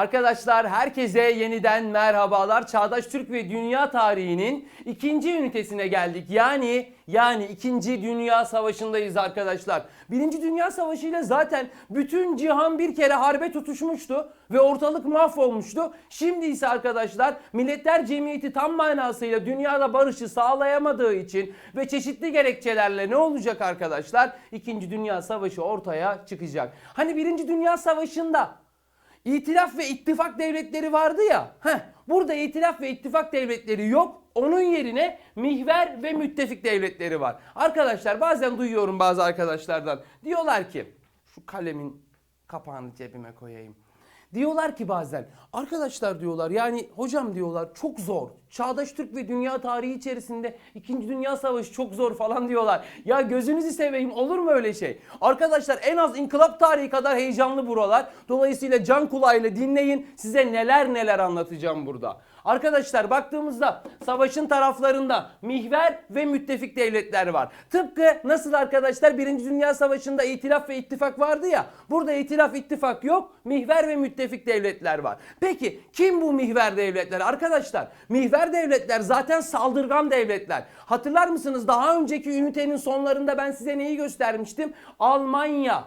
Arkadaşlar herkese yeniden merhabalar. Çağdaş Türk ve Dünya tarihinin ikinci ünitesine geldik. Yani yani ikinci Dünya Savaşı'ndayız arkadaşlar. Birinci Dünya Savaşı ile zaten bütün cihan bir kere harbe tutuşmuştu ve ortalık mahvolmuştu. Şimdi ise arkadaşlar Milletler Cemiyeti tam manasıyla dünyada barışı sağlayamadığı için ve çeşitli gerekçelerle ne olacak arkadaşlar? İkinci Dünya Savaşı ortaya çıkacak. Hani Birinci Dünya Savaşı'nda İtilaf ve ittifak devletleri vardı ya. Heh, burada itilaf ve ittifak devletleri yok. Onun yerine mihver ve müttefik devletleri var. Arkadaşlar bazen duyuyorum bazı arkadaşlardan. Diyorlar ki şu kalemin kapağını cebime koyayım. Diyorlar ki bazen arkadaşlar diyorlar yani hocam diyorlar çok zor. Çağdaş Türk ve dünya tarihi içerisinde 2. Dünya Savaşı çok zor falan diyorlar. Ya gözünüzü seveyim olur mu öyle şey? Arkadaşlar en az inkılap tarihi kadar heyecanlı buralar. Dolayısıyla can kulağıyla dinleyin size neler neler anlatacağım burada. Arkadaşlar baktığımızda savaşın taraflarında mihver ve müttefik devletler var. Tıpkı nasıl arkadaşlar 1. Dünya Savaşı'nda itilaf ve ittifak vardı ya. Burada itilaf ittifak yok. Mihver ve müttefik devletler var. Peki kim bu mihver devletler? Arkadaşlar mihver devletler zaten saldırgan devletler. Hatırlar mısınız daha önceki ünitenin sonlarında ben size neyi göstermiştim? Almanya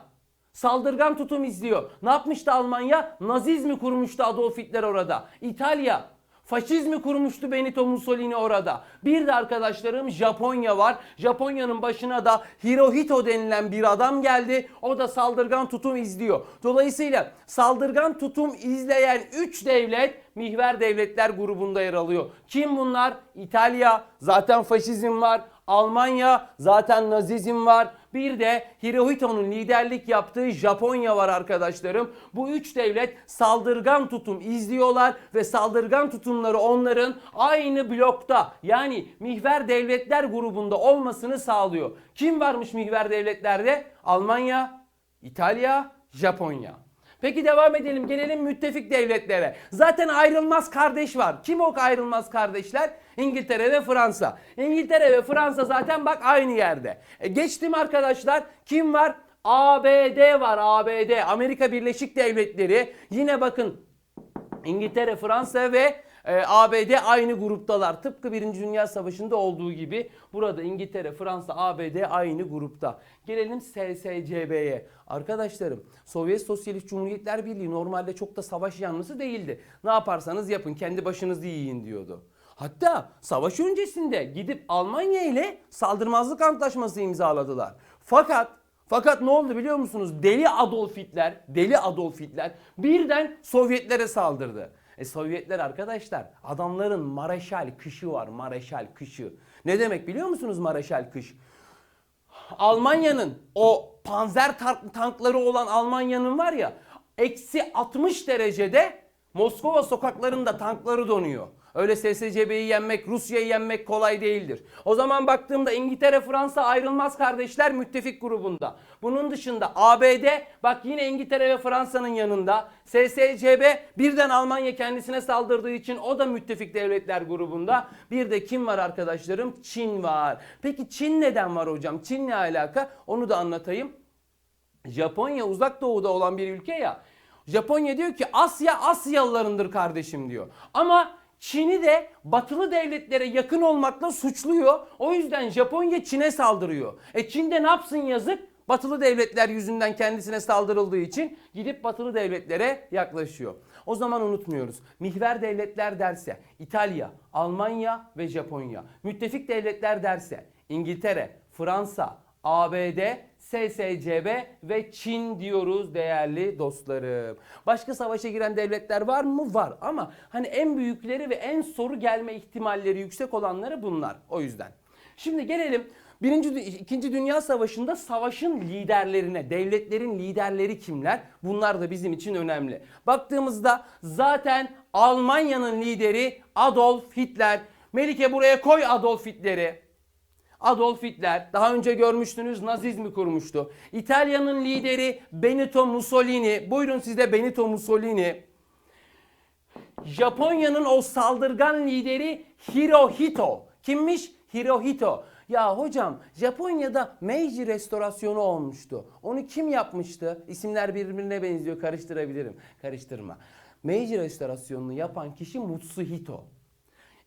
saldırgan tutum izliyor. Ne yapmıştı Almanya? Nazizmi kurmuştu Adolf Hitler orada. İtalya Faşizmi kurmuştu Benito Mussolini orada. Bir de arkadaşlarım Japonya var. Japonya'nın başına da Hirohito denilen bir adam geldi. O da saldırgan tutum izliyor. Dolayısıyla saldırgan tutum izleyen 3 devlet mihver devletler grubunda yer alıyor. Kim bunlar? İtalya, zaten faşizm var. Almanya, zaten nazizm var. Bir de Hirohito'nun liderlik yaptığı Japonya var arkadaşlarım. Bu üç devlet saldırgan tutum izliyorlar ve saldırgan tutumları onların aynı blokta yani mihver devletler grubunda olmasını sağlıyor. Kim varmış mihver devletlerde? Almanya, İtalya, Japonya. Peki devam edelim. Gelelim müttefik devletlere. Zaten ayrılmaz kardeş var. Kim o ayrılmaz kardeşler? İngiltere ve Fransa. İngiltere ve Fransa zaten bak aynı yerde. E geçtim arkadaşlar. Kim var? ABD var. ABD. Amerika Birleşik Devletleri. Yine bakın İngiltere, Fransa ve e, ABD aynı gruptalar. Tıpkı 1. Dünya Savaşı'nda olduğu gibi burada İngiltere, Fransa, ABD aynı grupta. Gelelim SSCB'ye. Arkadaşlarım Sovyet Sosyalist Cumhuriyetler Birliği normalde çok da savaş yanlısı değildi. Ne yaparsanız yapın kendi başınızı yiyin diyordu. Hatta savaş öncesinde gidip Almanya ile saldırmazlık antlaşması imzaladılar. Fakat fakat ne oldu biliyor musunuz? Deli Adolf Hitler, deli Adolf Hitler birden Sovyetlere saldırdı. E Sovyetler arkadaşlar adamların Mareşal kışı var. Mareşal kışı. Ne demek biliyor musunuz Mareşal kış? Almanya'nın o panzer tank- tankları olan Almanya'nın var ya eksi 60 derecede Moskova sokaklarında tankları donuyor. Öyle SSCB'yi yenmek, Rusya'yı yenmek kolay değildir. O zaman baktığımda İngiltere, Fransa ayrılmaz kardeşler müttefik grubunda. Bunun dışında ABD bak yine İngiltere ve Fransa'nın yanında. SSCB birden Almanya kendisine saldırdığı için o da müttefik devletler grubunda. Bir de kim var arkadaşlarım? Çin var. Peki Çin neden var hocam? Çin ne alaka? Onu da anlatayım. Japonya uzak doğuda olan bir ülke ya. Japonya diyor ki Asya Asyalılarındır kardeşim diyor. Ama Çin'i de batılı devletlere yakın olmakla suçluyor. O yüzden Japonya Çin'e saldırıyor. E Çin de ne yapsın yazık? Batılı devletler yüzünden kendisine saldırıldığı için gidip batılı devletlere yaklaşıyor. O zaman unutmuyoruz. Mihver devletler derse İtalya, Almanya ve Japonya. Müttefik devletler derse İngiltere, Fransa, ABD, SSCB ve Çin diyoruz değerli dostlarım. Başka savaşa giren devletler var mı? Var ama hani en büyükleri ve en soru gelme ihtimalleri yüksek olanları bunlar. O yüzden. Şimdi gelelim Birinci, İkinci Dünya Savaşı'nda savaşın liderlerine, devletlerin liderleri kimler? Bunlar da bizim için önemli. Baktığımızda zaten Almanya'nın lideri Adolf Hitler. Melike buraya koy Adolf Hitler'i. Adolf Hitler daha önce görmüştünüz Nazizmi kurmuştu. İtalya'nın lideri Benito Mussolini. Buyurun size Benito Mussolini. Japonya'nın o saldırgan lideri Hirohito. Kimmiş? Hirohito. Ya hocam Japonya'da Meiji restorasyonu olmuştu. Onu kim yapmıştı? İsimler birbirine benziyor karıştırabilirim. Karıştırma. Meiji restorasyonunu yapan kişi Mutsuhito.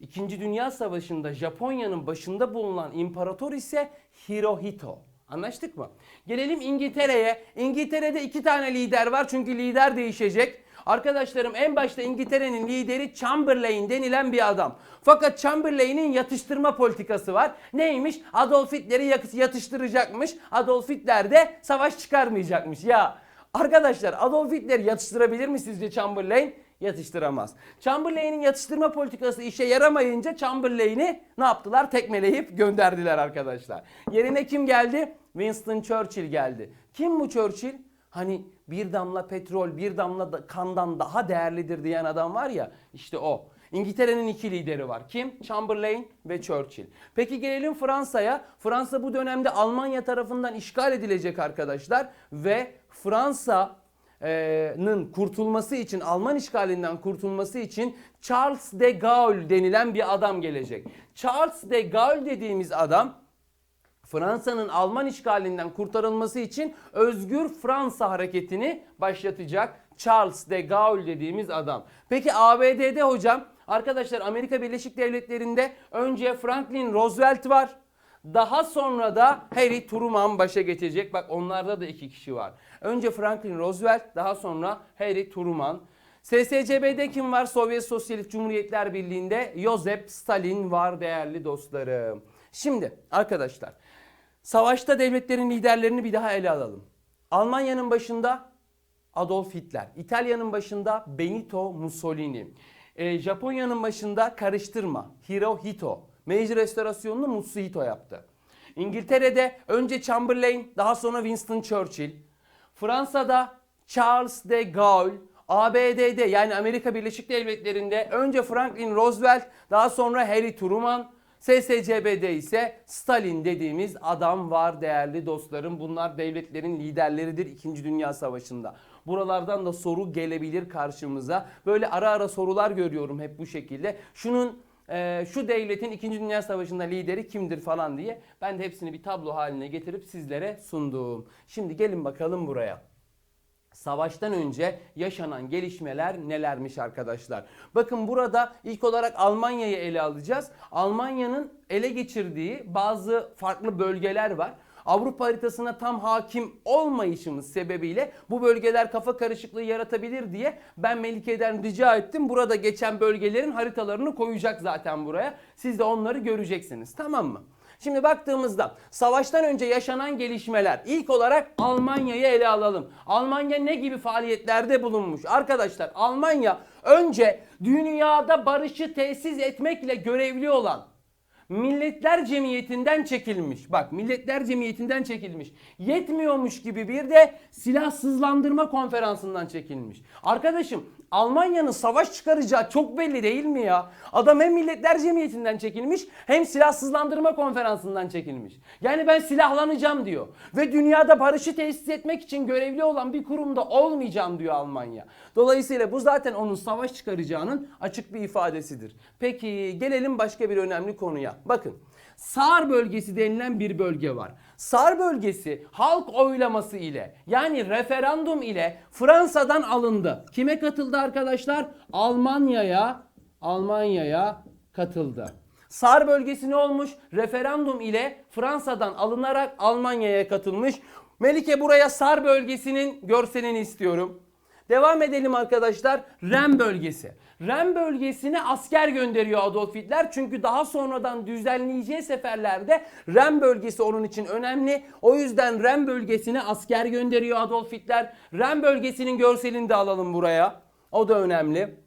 İkinci Dünya Savaşı'nda Japonya'nın başında bulunan imparator ise Hirohito. Anlaştık mı? Gelelim İngiltere'ye. İngiltere'de iki tane lider var çünkü lider değişecek. Arkadaşlarım en başta İngiltere'nin lideri Chamberlain denilen bir adam. Fakat Chamberlain'in yatıştırma politikası var. Neymiş? Adolf Hitler'i yatıştıracakmış. Adolf Hitler de savaş çıkarmayacakmış. Ya arkadaşlar Adolf Hitler'i yatıştırabilir mi sizce Chamberlain? Yatıştıramaz. Chamberlain'in yatıştırma politikası işe yaramayınca Chamberlain'i ne yaptılar? Tekmeleyip gönderdiler arkadaşlar. Yerine kim geldi? Winston Churchill geldi. Kim bu Churchill? Hani bir damla petrol bir damla da kandan daha değerlidir diyen adam var ya işte o. İngiltere'nin iki lideri var. Kim? Chamberlain ve Churchill. Peki gelelim Fransa'ya. Fransa bu dönemde Almanya tarafından işgal edilecek arkadaşlar ve Fransa'nın kurtulması için Alman işgalinden kurtulması için Charles de Gaulle denilen bir adam gelecek. Charles de Gaulle dediğimiz adam Fransa'nın Alman işgalinden kurtarılması için Özgür Fransa hareketini başlatacak Charles de Gaulle dediğimiz adam. Peki ABD'de hocam arkadaşlar Amerika Birleşik Devletleri'nde önce Franklin Roosevelt var. Daha sonra da Harry Truman başa geçecek. Bak onlarda da iki kişi var. Önce Franklin Roosevelt daha sonra Harry Truman. SSCB'de kim var? Sovyet Sosyalist Cumhuriyetler Birliği'nde Joseph Stalin var değerli dostlarım. Şimdi arkadaşlar savaşta devletlerin liderlerini bir daha ele alalım. Almanya'nın başında Adolf Hitler, İtalya'nın başında Benito Mussolini, Ee, Japonya'nın başında karıştırma Hirohito, Meiji restorasyonunu Mutsuhito yaptı. İngiltere'de önce Chamberlain, daha sonra Winston Churchill, Fransa'da Charles de Gaulle, ABD'de yani Amerika Birleşik Devletleri'nde önce Franklin Roosevelt, daha sonra Harry Truman, SSCB'de ise Stalin dediğimiz adam var değerli dostlarım. Bunlar devletlerin liderleridir 2. Dünya Savaşı'nda. Buralardan da soru gelebilir karşımıza. Böyle ara ara sorular görüyorum hep bu şekilde. Şunun e, şu devletin 2. Dünya Savaşı'nda lideri kimdir falan diye. Ben de hepsini bir tablo haline getirip sizlere sundum. Şimdi gelin bakalım buraya. Savaştan önce yaşanan gelişmeler nelermiş arkadaşlar? Bakın burada ilk olarak Almanya'yı ele alacağız. Almanya'nın ele geçirdiği bazı farklı bölgeler var. Avrupa haritasına tam hakim olmayışımız sebebiyle bu bölgeler kafa karışıklığı yaratabilir diye ben Melike'den rica ettim. Burada geçen bölgelerin haritalarını koyacak zaten buraya. Siz de onları göreceksiniz. Tamam mı? Şimdi baktığımızda savaştan önce yaşanan gelişmeler ilk olarak Almanya'yı ele alalım. Almanya ne gibi faaliyetlerde bulunmuş? Arkadaşlar Almanya önce dünyada barışı tesis etmekle görevli olan Milletler Cemiyeti'nden çekilmiş. Bak Milletler Cemiyeti'nden çekilmiş. Yetmiyormuş gibi bir de silahsızlandırma konferansından çekilmiş. Arkadaşım Almanya'nın savaş çıkaracağı çok belli değil mi ya? Adam hem Milletler Cemiyeti'nden çekilmiş hem silahsızlandırma konferansından çekilmiş. Yani ben silahlanacağım diyor. Ve dünyada barışı tesis etmek için görevli olan bir kurumda olmayacağım diyor Almanya. Dolayısıyla bu zaten onun savaş çıkaracağının açık bir ifadesidir. Peki gelelim başka bir önemli konuya. Bakın Sar bölgesi denilen bir bölge var. Sar bölgesi halk oylaması ile yani referandum ile Fransa'dan alındı. Kime katıldı arkadaşlar? Almanya'ya Almanya'ya katıldı. Sar bölgesi ne olmuş? Referandum ile Fransa'dan alınarak Almanya'ya katılmış. Melike buraya Sar bölgesinin görselini istiyorum. Devam edelim arkadaşlar. Ren bölgesi. Ren bölgesine asker gönderiyor Adolf Hitler. Çünkü daha sonradan düzenleyeceği seferlerde Ren bölgesi onun için önemli. O yüzden Ren bölgesine asker gönderiyor Adolf Hitler. Ren bölgesinin görselini de alalım buraya. O da önemli.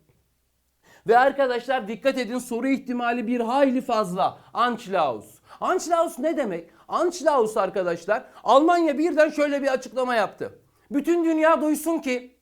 Ve arkadaşlar dikkat edin soru ihtimali bir hayli fazla. Anschluss. Anschluss ne demek? Anschluss arkadaşlar Almanya birden şöyle bir açıklama yaptı. Bütün dünya duysun ki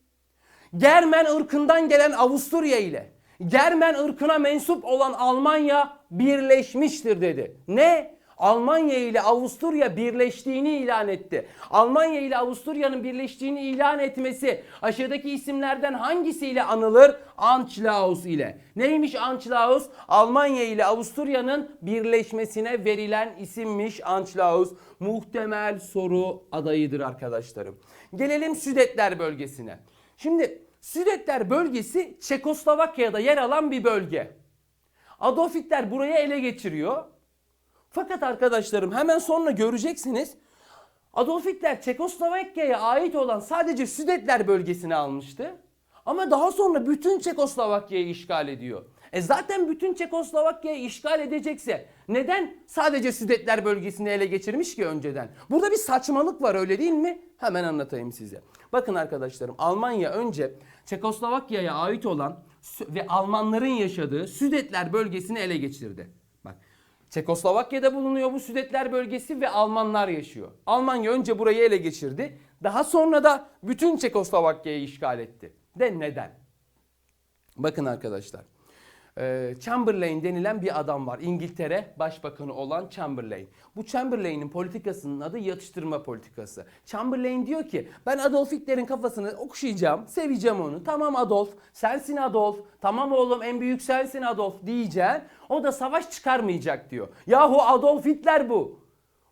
Germen ırkından gelen Avusturya ile Germen ırkına mensup olan Almanya birleşmiştir dedi. Ne? Almanya ile Avusturya birleştiğini ilan etti. Almanya ile Avusturya'nın birleştiğini ilan etmesi aşağıdaki isimlerden hangisiyle anılır? Anschluss ile. Neymiş Anschluss? Almanya ile Avusturya'nın birleşmesine verilen isimmiş Anschluss. Muhtemel soru adayıdır arkadaşlarım. Gelelim Südetler bölgesine. Şimdi Südetler bölgesi Çekoslovakya'da yer alan bir bölge. Adolf Hitler burayı ele geçiriyor. Fakat arkadaşlarım hemen sonra göreceksiniz Adolf Hitler Çekoslovakya'ya ait olan sadece Südetler bölgesini almıştı. Ama daha sonra bütün Çekoslovakya'yı işgal ediyor. E zaten bütün Çekoslovakya'yı işgal edecekse neden sadece Südetler bölgesini ele geçirmiş ki önceden? Burada bir saçmalık var öyle değil mi? Hemen anlatayım size. Bakın arkadaşlarım Almanya önce Çekoslovakya'ya ait olan ve Almanların yaşadığı Südetler bölgesini ele geçirdi. Bak Çekoslovakya'da bulunuyor bu Südetler bölgesi ve Almanlar yaşıyor. Almanya önce burayı ele geçirdi. Daha sonra da bütün Çekoslovakya'yı işgal etti. De neden? Bakın arkadaşlar. Ee, Chamberlain denilen bir adam var. İngiltere Başbakanı olan Chamberlain. Bu Chamberlain'in politikasının adı yatıştırma politikası. Chamberlain diyor ki ben Adolf Hitler'in kafasını okşayacağım, seveceğim onu. Tamam Adolf, sensin Adolf. Tamam oğlum en büyük sensin Adolf diyeceğim. O da savaş çıkarmayacak diyor. Yahu Adolf Hitler bu.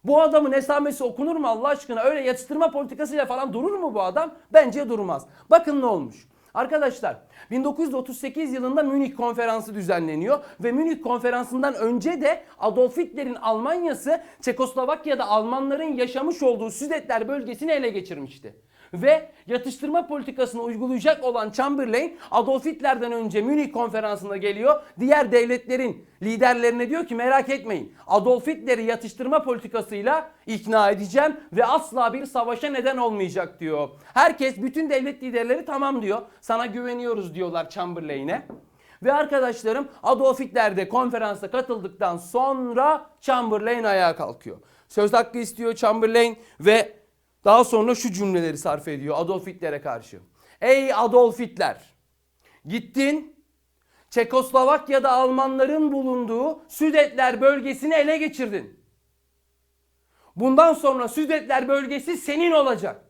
Bu adamın esamesi okunur mu Allah aşkına? Öyle yatıştırma politikasıyla falan durur mu bu adam? Bence durmaz. Bakın ne olmuş. Arkadaşlar 1938 yılında Münih konferansı düzenleniyor ve Münih konferansından önce de Adolf Hitler'in Almanyası Çekoslovakya'da Almanların yaşamış olduğu Südetler bölgesini ele geçirmişti. Ve yatıştırma politikasını uygulayacak olan Chamberlain Adolf Hitler'den önce Münih konferansına geliyor. Diğer devletlerin liderlerine diyor ki merak etmeyin. Adolf Hitler'i yatıştırma politikasıyla ikna edeceğim ve asla bir savaşa neden olmayacak diyor. Herkes bütün devlet liderleri tamam diyor. Sana güveniyoruz diyorlar Chamberlain'e. Ve arkadaşlarım Adolf Hitler de konferansa katıldıktan sonra Chamberlain ayağa kalkıyor. Söz hakkı istiyor Chamberlain ve daha sonra şu cümleleri sarf ediyor Adolf Hitler'e karşı. Ey Adolf Hitler! Gittin Çekoslovakya'da Almanların bulunduğu Südetler bölgesini ele geçirdin. Bundan sonra Südetler bölgesi senin olacak.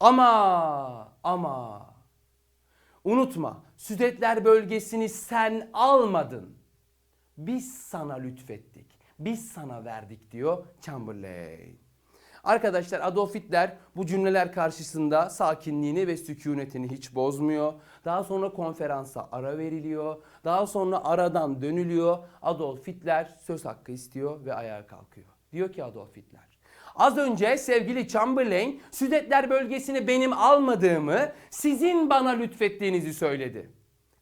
Ama ama unutma Südetler bölgesini sen almadın. Biz sana lütfettik. Biz sana verdik diyor Chamberlain. Arkadaşlar Adolf Hitler bu cümleler karşısında sakinliğini ve sükunetini hiç bozmuyor. Daha sonra konferansa ara veriliyor. Daha sonra aradan dönülüyor. Adolf Hitler söz hakkı istiyor ve ayağa kalkıyor. Diyor ki Adolf Hitler. Az önce sevgili Chamberlain Südetler bölgesini benim almadığımı sizin bana lütfettiğinizi söyledi.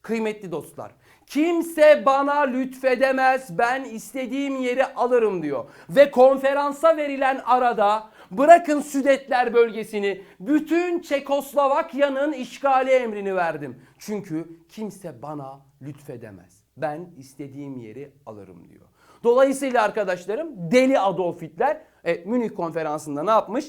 Kıymetli dostlar, kimse bana lütfedemez ben istediğim yeri alırım diyor. Ve konferansa verilen arada bırakın Südetler bölgesini bütün Çekoslovakya'nın işgali emrini verdim. Çünkü kimse bana lütfedemez. Ben istediğim yeri alırım diyor. Dolayısıyla arkadaşlarım deli Adolf Hitler e, Münih konferansında ne yapmış?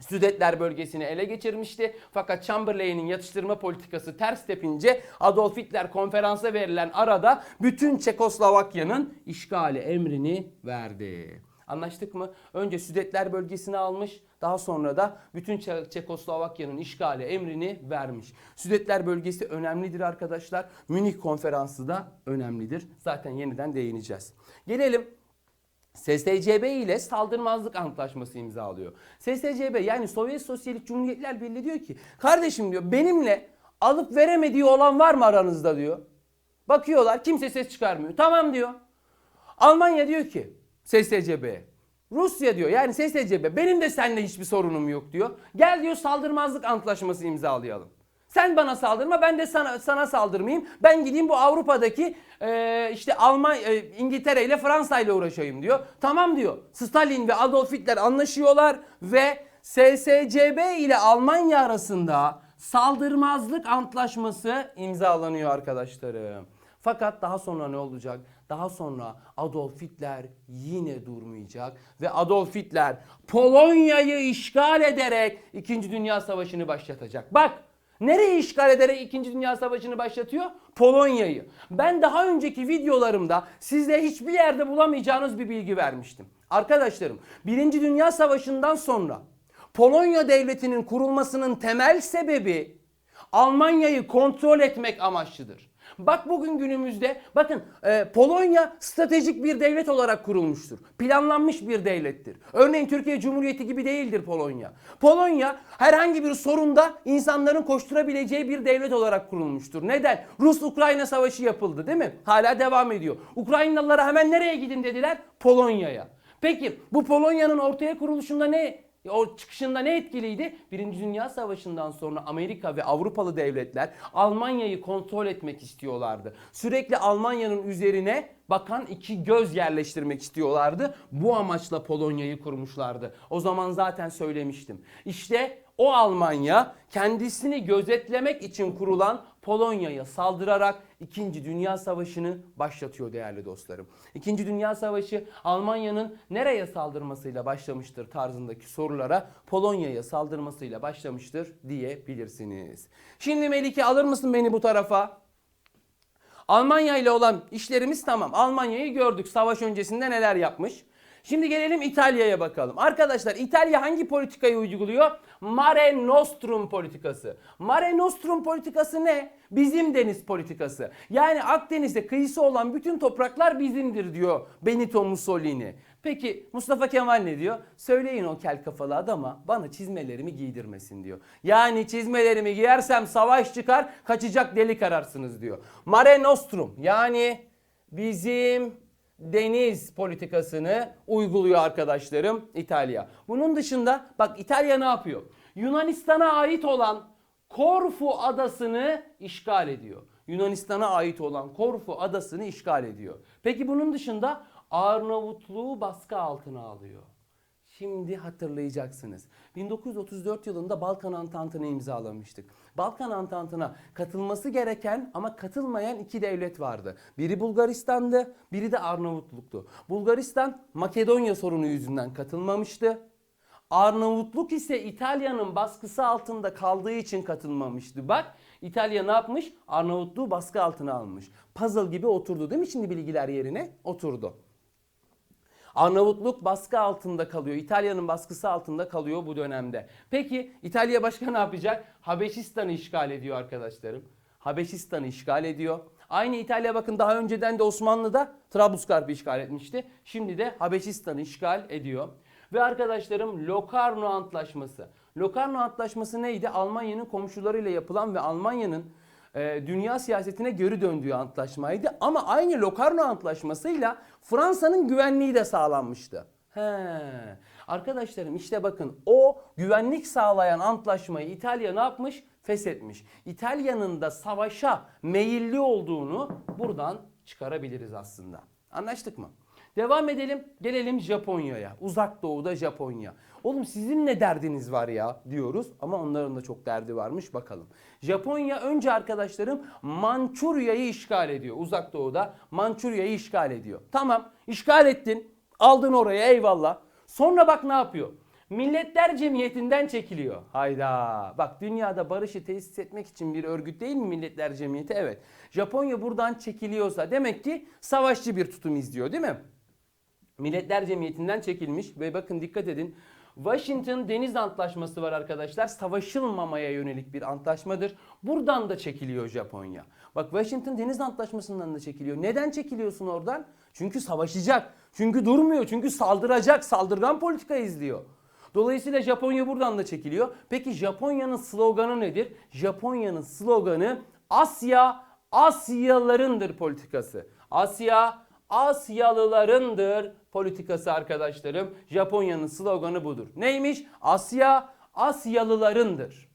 Südetler bölgesini ele geçirmişti. Fakat Chamberlain'in yatıştırma politikası ters tepince Adolf Hitler konferansa verilen arada bütün Çekoslovakya'nın işgali emrini verdi. Anlaştık mı? Önce Südetler bölgesini almış, daha sonra da bütün Çe- Çekoslovakya'nın işgali emrini vermiş. Südetler bölgesi önemlidir arkadaşlar. Münih konferansı da önemlidir. Zaten yeniden değineceğiz. Gelelim SSCB ile saldırmazlık antlaşması imzalıyor. SSCB yani Sovyet Sosyalist Cumhuriyetler Birliği diyor ki kardeşim diyor benimle alıp veremediği olan var mı aranızda diyor. Bakıyorlar kimse ses çıkarmıyor. Tamam diyor. Almanya diyor ki SSCB Rusya diyor yani SSCB benim de seninle hiçbir sorunum yok diyor. Gel diyor saldırmazlık antlaşması imzalayalım. Sen bana saldırma ben de sana sana saldırmayayım. Ben gideyim bu Avrupa'daki e, işte Alman e, İngiltere ile Fransa ile uğraşayım diyor. Tamam diyor. Stalin ve Adolf Hitler anlaşıyorlar ve SSCB ile Almanya arasında saldırmazlık antlaşması imzalanıyor arkadaşlarım. Fakat daha sonra ne olacak? Daha sonra Adolf Hitler yine durmayacak ve Adolf Hitler Polonya'yı işgal ederek 2. Dünya Savaşı'nı başlatacak. Bak Nereyi işgal ederek 2. Dünya Savaşı'nı başlatıyor? Polonya'yı. Ben daha önceki videolarımda sizde hiçbir yerde bulamayacağınız bir bilgi vermiştim. Arkadaşlarım, 1. Dünya Savaşı'ndan sonra Polonya Devleti'nin kurulmasının temel sebebi Almanya'yı kontrol etmek amaçlıdır. Bak bugün günümüzde bakın e, Polonya stratejik bir devlet olarak kurulmuştur. Planlanmış bir devlettir. Örneğin Türkiye Cumhuriyeti gibi değildir Polonya. Polonya herhangi bir sorunda insanların koşturabileceği bir devlet olarak kurulmuştur. Neden? Rus-Ukrayna savaşı yapıldı değil mi? Hala devam ediyor. Ukraynalılara hemen nereye gidin dediler? Polonya'ya. Peki bu Polonya'nın ortaya kuruluşunda ne o çıkışında ne etkiliydi? Birinci Dünya Savaşı'ndan sonra Amerika ve Avrupalı devletler Almanya'yı kontrol etmek istiyorlardı. Sürekli Almanya'nın üzerine bakan iki göz yerleştirmek istiyorlardı. Bu amaçla Polonya'yı kurmuşlardı. O zaman zaten söylemiştim. İşte o Almanya kendisini gözetlemek için kurulan Polonya'ya saldırarak 2. Dünya Savaşı'nı başlatıyor değerli dostlarım. 2. Dünya Savaşı Almanya'nın nereye saldırmasıyla başlamıştır tarzındaki sorulara Polonya'ya saldırmasıyla başlamıştır diyebilirsiniz. Şimdi Melike alır mısın beni bu tarafa? Almanya ile olan işlerimiz tamam. Almanya'yı gördük. Savaş öncesinde neler yapmış. Şimdi gelelim İtalya'ya bakalım. Arkadaşlar İtalya hangi politikayı uyguluyor? Mare Nostrum politikası. Mare Nostrum politikası ne? Bizim deniz politikası. Yani Akdeniz'de kıyısı olan bütün topraklar bizimdir diyor Benito Mussolini. Peki Mustafa Kemal ne diyor? Söyleyin o kel kafalı adama bana çizmelerimi giydirmesin diyor. Yani çizmelerimi giyersem savaş çıkar kaçacak delik ararsınız diyor. Mare Nostrum yani bizim deniz politikasını uyguluyor arkadaşlarım İtalya. Bunun dışında bak İtalya ne yapıyor? Yunanistan'a ait olan Korfu adasını işgal ediyor. Yunanistan'a ait olan Korfu adasını işgal ediyor. Peki bunun dışında Arnavutluğu baskı altına alıyor. Şimdi hatırlayacaksınız. 1934 yılında Balkan Antantı'nı imzalamıştık. Balkan Antantı'na katılması gereken ama katılmayan iki devlet vardı. Biri Bulgaristan'dı, biri de Arnavutluk'tu. Bulgaristan Makedonya sorunu yüzünden katılmamıştı. Arnavutluk ise İtalya'nın baskısı altında kaldığı için katılmamıştı. Bak İtalya ne yapmış? Arnavutluğu baskı altına almış. Puzzle gibi oturdu değil mi şimdi bilgiler yerine? Oturdu. Arnavutluk baskı altında kalıyor. İtalya'nın baskısı altında kalıyor bu dönemde. Peki İtalya başka ne yapacak? Habeşistan'ı işgal ediyor arkadaşlarım. Habeşistan'ı işgal ediyor. Aynı İtalya bakın daha önceden de Osmanlı'da Trablusgarp'ı işgal etmişti. Şimdi de Habeşistan'ı işgal ediyor. Ve arkadaşlarım Locarno Antlaşması. Locarno Antlaşması neydi? Almanya'nın komşularıyla yapılan ve Almanya'nın e, dünya siyasetine geri döndüğü antlaşmaydı. Ama aynı Locarno Antlaşması'yla Fransa'nın güvenliği de sağlanmıştı. He. Arkadaşlarım işte bakın o güvenlik sağlayan antlaşmayı İtalya ne yapmış? Feshetmiş. İtalya'nın da savaşa meyilli olduğunu buradan çıkarabiliriz aslında. Anlaştık mı? Devam edelim. Gelelim Japonya'ya. Uzak doğuda Japonya. Oğlum sizin ne derdiniz var ya diyoruz ama onların da çok derdi varmış bakalım. Japonya önce arkadaşlarım Mançurya'yı işgal ediyor. Uzak doğuda Mançurya'yı işgal ediyor. Tamam işgal ettin. Aldın oraya eyvallah. Sonra bak ne yapıyor? Milletler Cemiyeti'nden çekiliyor. Hayda. Bak dünyada barışı tesis etmek için bir örgüt değil mi Milletler Cemiyeti? Evet. Japonya buradan çekiliyorsa demek ki savaşçı bir tutum izliyor değil mi? Milletler Cemiyeti'nden çekilmiş ve bakın dikkat edin. Washington Deniz Antlaşması var arkadaşlar. Savaşılmamaya yönelik bir antlaşmadır. Buradan da çekiliyor Japonya. Bak Washington Deniz Antlaşması'ndan da çekiliyor. Neden çekiliyorsun oradan? Çünkü savaşacak. Çünkü durmuyor. Çünkü saldıracak. Saldırgan politika izliyor. Dolayısıyla Japonya buradan da çekiliyor. Peki Japonya'nın sloganı nedir? Japonya'nın sloganı Asya Asyalılarındır politikası. Asya Asyalılarındır politikası arkadaşlarım. Japonya'nın sloganı budur. Neymiş? Asya Asyalılarındır.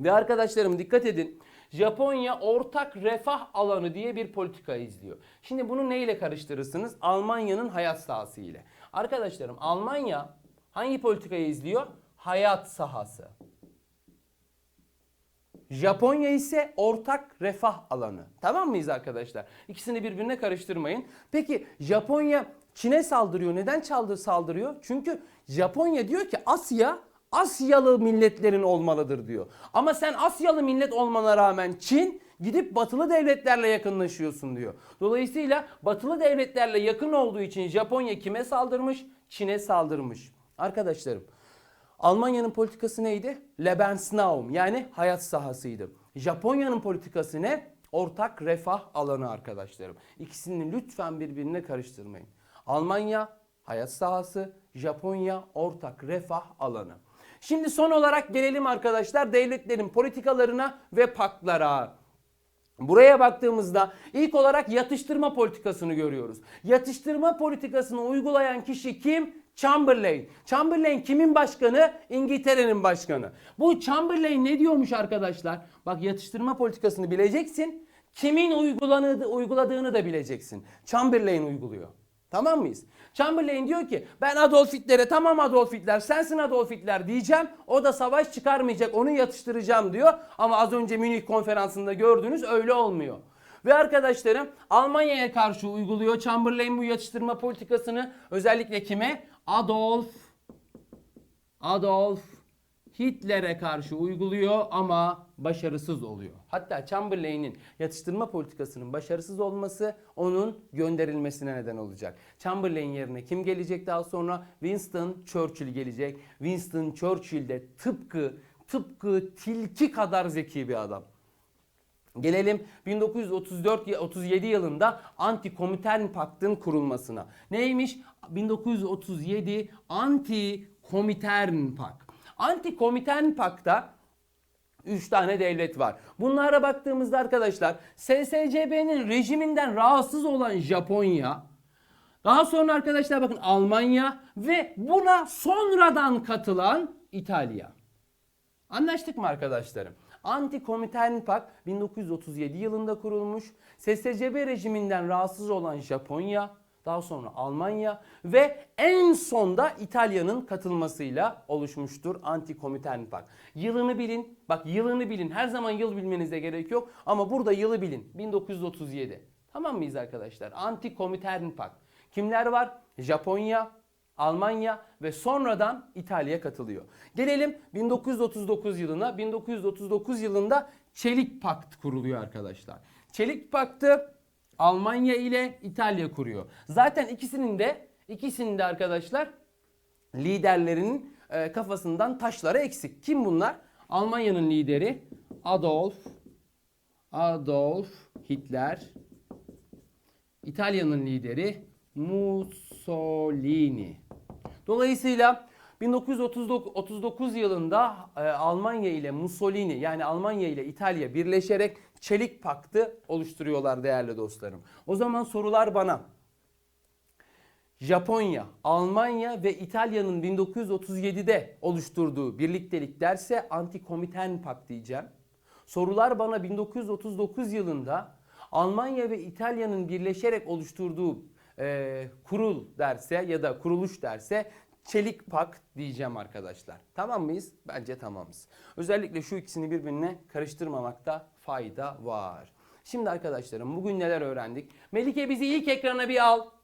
Ve arkadaşlarım dikkat edin. Japonya ortak refah alanı diye bir politika izliyor. Şimdi bunu neyle karıştırırsınız? Almanya'nın hayat sahası ile. Arkadaşlarım Almanya hangi politikayı izliyor? Hayat sahası. Japonya ise ortak refah alanı. Tamam mıyız arkadaşlar? İkisini birbirine karıştırmayın. Peki Japonya Çin'e saldırıyor. Neden çaldı saldırıyor? Çünkü Japonya diyor ki Asya Asyalı milletlerin olmalıdır diyor. Ama sen Asyalı millet olmana rağmen Çin gidip batılı devletlerle yakınlaşıyorsun diyor. Dolayısıyla batılı devletlerle yakın olduğu için Japonya kime saldırmış? Çin'e saldırmış. Arkadaşlarım Almanya'nın politikası neydi? Lebensraum yani hayat sahasıydı. Japonya'nın politikası ne? ortak refah alanı arkadaşlarım. İkisini lütfen birbirine karıştırmayın. Almanya hayat sahası, Japonya ortak refah alanı. Şimdi son olarak gelelim arkadaşlar devletlerin politikalarına ve paktlara. Buraya baktığımızda ilk olarak yatıştırma politikasını görüyoruz. Yatıştırma politikasını uygulayan kişi kim? Chamberlain. Chamberlain kimin başkanı? İngiltere'nin başkanı. Bu Chamberlain ne diyormuş arkadaşlar? Bak yatıştırma politikasını bileceksin. Kimin uyguladığı, uyguladığını da bileceksin. Chamberlain uyguluyor. Tamam mıyız? Chamberlain diyor ki ben Adolf Hitler'e tamam Adolf Hitler sensin Adolf Hitler diyeceğim. O da savaş çıkarmayacak onu yatıştıracağım diyor. Ama az önce Münih konferansında gördünüz öyle olmuyor. Ve arkadaşlarım Almanya'ya karşı uyguluyor Chamberlain bu yatıştırma politikasını. Özellikle kime? Adolf Adolf Hitler'e karşı uyguluyor ama başarısız oluyor. Hatta Chamberlain'in yatıştırma politikasının başarısız olması onun gönderilmesine neden olacak. Chamberlain yerine kim gelecek daha sonra? Winston Churchill gelecek. Winston Churchill de tıpkı tıpkı tilki kadar zeki bir adam. Gelelim 1934-37 yılında Anti-Komintern Pakt'ın kurulmasına. Neymiş? 1937 Anti-Komintern Pakt. Anti-Komintern Pakt'ta 3 tane devlet var. Bunlara baktığımızda arkadaşlar SSCB'nin rejiminden rahatsız olan Japonya, daha sonra arkadaşlar bakın Almanya ve buna sonradan katılan İtalya. Anlaştık mı arkadaşlarım? Anti-Komintern Pakt 1937 yılında kurulmuş. SSCB rejiminden rahatsız olan Japonya, daha sonra Almanya ve en sonda İtalya'nın katılmasıyla oluşmuştur Anti-Komintern Pakt. Yılını bilin. Bak yılını bilin. Her zaman yıl bilmenize gerek yok ama burada yılı bilin. 1937. Tamam mıyız arkadaşlar? Anti-Komintern Pakt. Kimler var? Japonya, Almanya ve sonradan İtalya katılıyor. Gelelim 1939 yılına. 1939 yılında Çelik Pakt kuruluyor arkadaşlar. Çelik Paktı Almanya ile İtalya kuruyor. Zaten ikisinin de ikisinin de arkadaşlar liderlerinin e, kafasından taşları eksik. Kim bunlar? Almanya'nın lideri Adolf Adolf Hitler. İtalya'nın lideri Mussolini. Dolayısıyla 1939 yılında e, Almanya ile Mussolini yani Almanya ile İtalya birleşerek Çelik Paktı oluşturuyorlar değerli dostlarım. O zaman sorular bana. Japonya, Almanya ve İtalya'nın 1937'de oluşturduğu birliktelik derse Anti-Komintern Pakt diyeceğim. Sorular bana 1939 yılında Almanya ve İtalya'nın birleşerek oluşturduğu e, kurul derse ya da kuruluş derse Çelik Pakt diyeceğim arkadaşlar. Tamam mıyız? Bence tamamız. Özellikle şu ikisini birbirine karıştırmamakta fayda var. Şimdi arkadaşlarım bugün neler öğrendik? Melike bizi ilk ekrana bir al.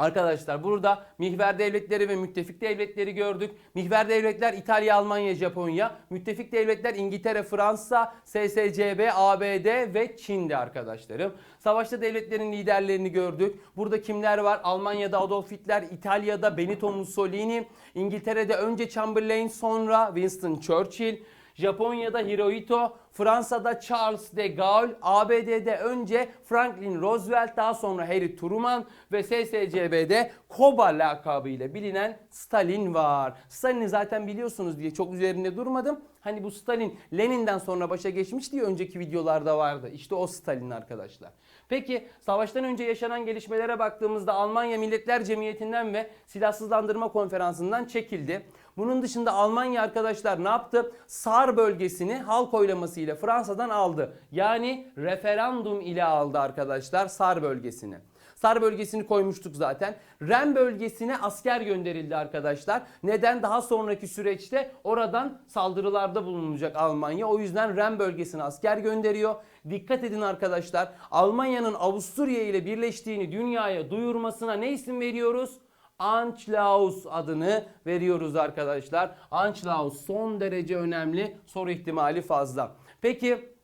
Arkadaşlar burada mihver devletleri ve müttefik devletleri gördük. Mihver devletler İtalya, Almanya, Japonya. Müttefik devletler İngiltere, Fransa, SSCB, ABD ve Çin'de arkadaşlarım. Savaşta devletlerin liderlerini gördük. Burada kimler var? Almanya'da Adolf Hitler, İtalya'da Benito Mussolini, İngiltere'de önce Chamberlain sonra Winston Churchill. Japonya'da Hirohito, Fransa'da Charles de Gaulle, ABD'de önce Franklin Roosevelt, daha sonra Harry Truman ve SSCB'de Koba lakabıyla bilinen Stalin var. Stalin'i zaten biliyorsunuz diye çok üzerinde durmadım. Hani bu Stalin Lenin'den sonra başa geçmiş diye önceki videolarda vardı. İşte o Stalin arkadaşlar. Peki savaştan önce yaşanan gelişmelere baktığımızda Almanya Milletler Cemiyeti'nden ve Silahsızlandırma Konferansı'ndan çekildi. Bunun dışında Almanya arkadaşlar ne yaptı? Sar bölgesini halk oylaması ile Fransa'dan aldı. Yani referandum ile aldı arkadaşlar Sar bölgesini. Sar bölgesini koymuştuk zaten. Ren bölgesine asker gönderildi arkadaşlar. Neden? Daha sonraki süreçte oradan saldırılarda bulunacak Almanya. O yüzden Ren bölgesine asker gönderiyor. Dikkat edin arkadaşlar. Almanya'nın Avusturya ile birleştiğini dünyaya duyurmasına ne isim veriyoruz? Anschluss adını veriyoruz arkadaşlar. Anschluss son derece önemli. Soru ihtimali fazla. Peki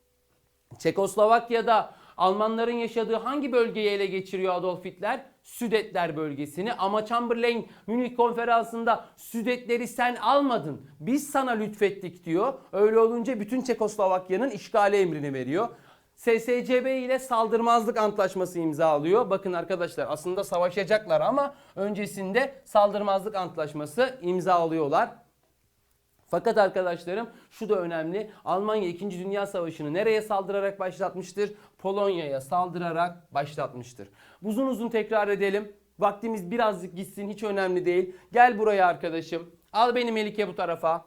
Çekoslovakya'da Almanların yaşadığı hangi bölgeyi ele geçiriyor Adolf Hitler? Südetler bölgesini ama Chamberlain Münih konferansında Südetleri sen almadın. Biz sana lütfettik diyor. Öyle olunca bütün Çekoslovakya'nın işgali emrini veriyor. SSCB ile saldırmazlık antlaşması imzalıyor. Bakın arkadaşlar aslında savaşacaklar ama öncesinde saldırmazlık antlaşması imzalıyorlar. Fakat arkadaşlarım şu da önemli. Almanya 2. Dünya Savaşı'nı nereye saldırarak başlatmıştır? Polonya'ya saldırarak başlatmıştır. Uzun uzun tekrar edelim. Vaktimiz birazcık gitsin hiç önemli değil. Gel buraya arkadaşım. Al beni Melike bu tarafa.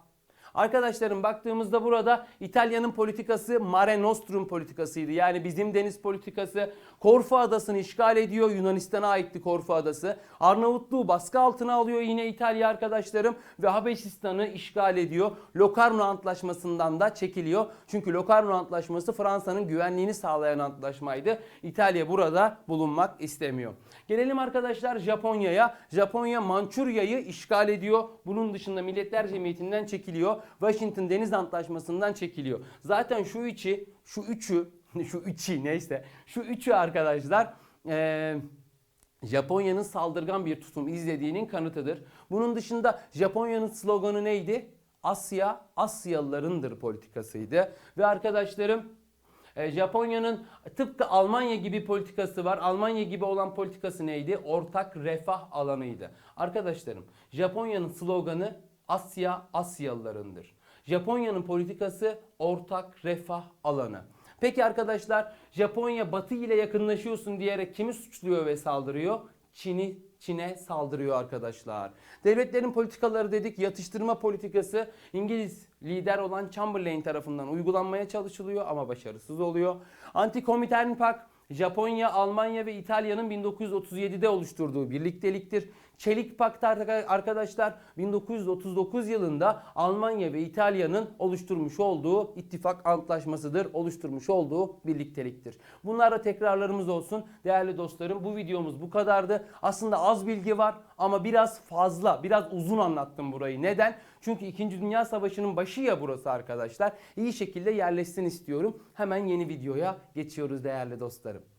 Arkadaşlarım baktığımızda burada İtalya'nın politikası Mare Nostrum politikasıydı. Yani bizim deniz politikası Korfu Adası'nı işgal ediyor. Yunanistan'a aitti Korfu Adası. Arnavutluğu baskı altına alıyor yine İtalya arkadaşlarım ve Habeşistan'ı işgal ediyor. Locarno Antlaşması'ndan da çekiliyor. Çünkü Locarno Antlaşması Fransa'nın güvenliğini sağlayan antlaşmaydı. İtalya burada bulunmak istemiyor. Gelelim arkadaşlar Japonya'ya. Japonya Mançurya'yı işgal ediyor. Bunun dışında Milletler Cemiyeti'nden çekiliyor. Washington Deniz Antlaşması'ndan çekiliyor. Zaten şu içi, şu üçü, şu üçü neyse, şu üçü arkadaşlar eee Japonya'nın saldırgan bir tutum izlediğinin kanıtıdır. Bunun dışında Japonya'nın sloganı neydi? Asya Asyalılarındır politikasıydı. Ve arkadaşlarım e, Japonya'nın tıpkı Almanya gibi politikası var. Almanya gibi olan politikası neydi? Ortak refah alanıydı. Arkadaşlarım Japonya'nın sloganı Asya Asyalılarındır. Japonya'nın politikası ortak refah alanı. Peki arkadaşlar Japonya Batı ile yakınlaşıyorsun diyerek kimi suçluyor ve saldırıyor? Çin'i Çin'e saldırıyor arkadaşlar. Devletlerin politikaları dedik yatıştırma politikası İngiliz lider olan Chamberlain tarafından uygulanmaya çalışılıyor ama başarısız oluyor. Anti-Komintern Pak Japonya, Almanya ve İtalya'nın 1937'de oluşturduğu birlikteliktir. Çelik Pakt arkadaşlar 1939 yılında Almanya ve İtalya'nın oluşturmuş olduğu ittifak antlaşmasıdır. Oluşturmuş olduğu birlikteliktir. Bunlar da tekrarlarımız olsun. Değerli dostlarım bu videomuz bu kadardı. Aslında az bilgi var ama biraz fazla, biraz uzun anlattım burayı. Neden? Çünkü 2. Dünya Savaşı'nın başı ya burası arkadaşlar. İyi şekilde yerleşsin istiyorum. Hemen yeni videoya geçiyoruz değerli dostlarım.